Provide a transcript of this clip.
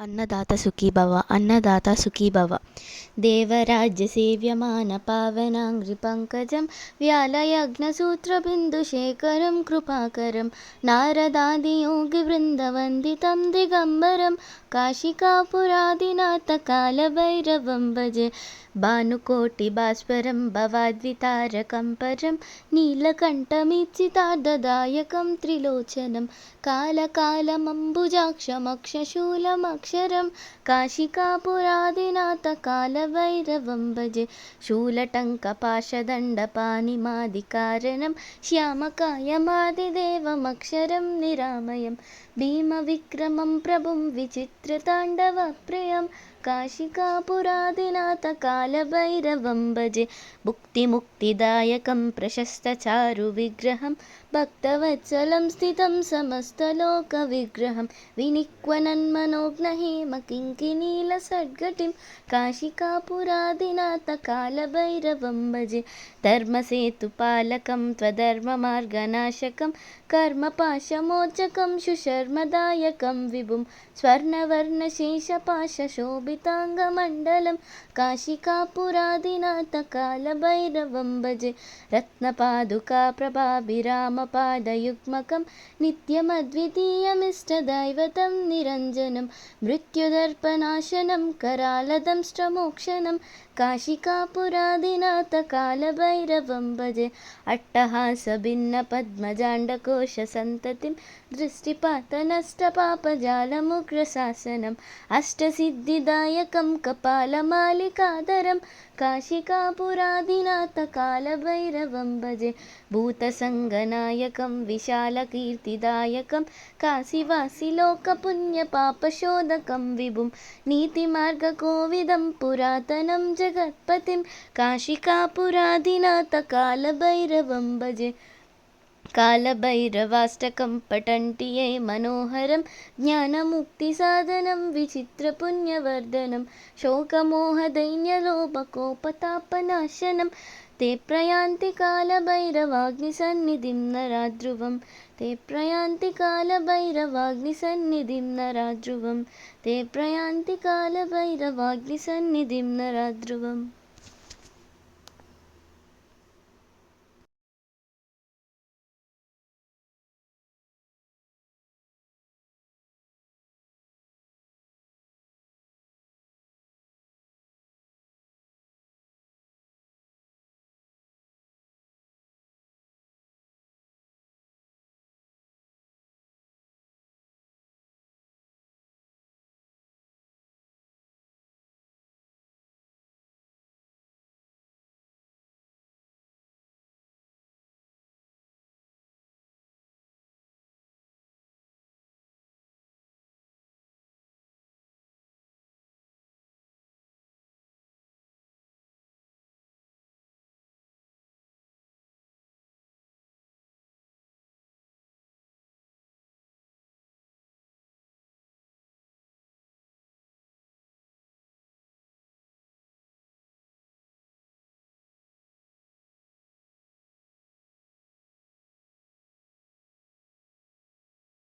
అన్నదాత సుఖీభవ అన్నదాత సుఖీభవ దేవరాజ్య సేవ్యమాన పావనాంగ్రి పంకజం వ్యాలయజ్ఞసూత్రబిందుశేఖరం కృపాకరం. నారదాదియోగి బృందవందితం దిగంబరం. కాశికాపురాదినాథ కాలభైరవం భజే. भानुकोटिभास्वरं भवाद्वितारकं परं नीलकण्ठमीप्सितार्थदायकं त्रिलोचनं कालकालमम्बुजाक्षमक्षशूलमक्षरं काशिकापुरादिनाथकालभैरवं भजे शूलटङ्कपाशदण्डपाणिमादिकारणं श्यामकायमादिदेवमक्षरं निरामयं भीमविक्रमं प्रभुं विचित्रताण्डवप्रियं काशिकापुरादिनाथकालभैरवं भजे। भुक्तिमुक्तिदायकं प्रशस्तचारुविग्रहं भक्तवत्सलं स्थितं समस्तलोकविग्रहं। विनिक्वनन्मनोज्ञहेमकिङ्किणीलसद्गतिं काशिकापुरादिनाथकालभैरवं भजे। धर्मसेतुपालकं त्वधर्ममार्गनाशकं कर्मपाशमोचकं सुशर्मदायकं विभुं स्वर्णवर्णशेषपाशशोभिताङ्गमण्डलं काशिकापुरादिनाथकालभैरवं भजे रत्नपादुकाप्रभाभिरामपादयुग्मकं नित्यमद्वितीयमिष्टदैवतं निरञ्जनं मृत्युदर्पनाशनं करालदंष्ट्रमोक्षणं काशिकापुरादिनाथकालभैरवं भजे अट्टहासभिन्नपद्मजाण्डकोशसन्ततिं दृष्टिपातनष्टपापजालमुग्रशासनम् अष्टसिद्धिदायकं कपालमालिकाधरं काशिकापुरादिनाथकालभैरवं भजे भूतसङ्गनायकं विशालकीर्तिदायकं काशीवासिलोकपुण्यपापशोधकं विभुं नीतिमार्गकोविदं पुरातनं जगत्पतिं काशिकापुरादिनाथकालभैरवं भजे कालभैरवाष्टकं पठन्ति ये मनोहरं ज्ञानमुक्तिसाधनं विचित्रपुण्यवर्धनं शोकमोहदैन्यलोभकोपतापनाशनं ते प्रयान्ति कालभैरवाग्निसन्निधिं नराध्रुवं ते प्रयान्ति कालभैरवाग्निसन्निधिं नराध्रुवं ते प्रयान्ति कालभैरवाग्निसन्निधिं नराध्रुवम्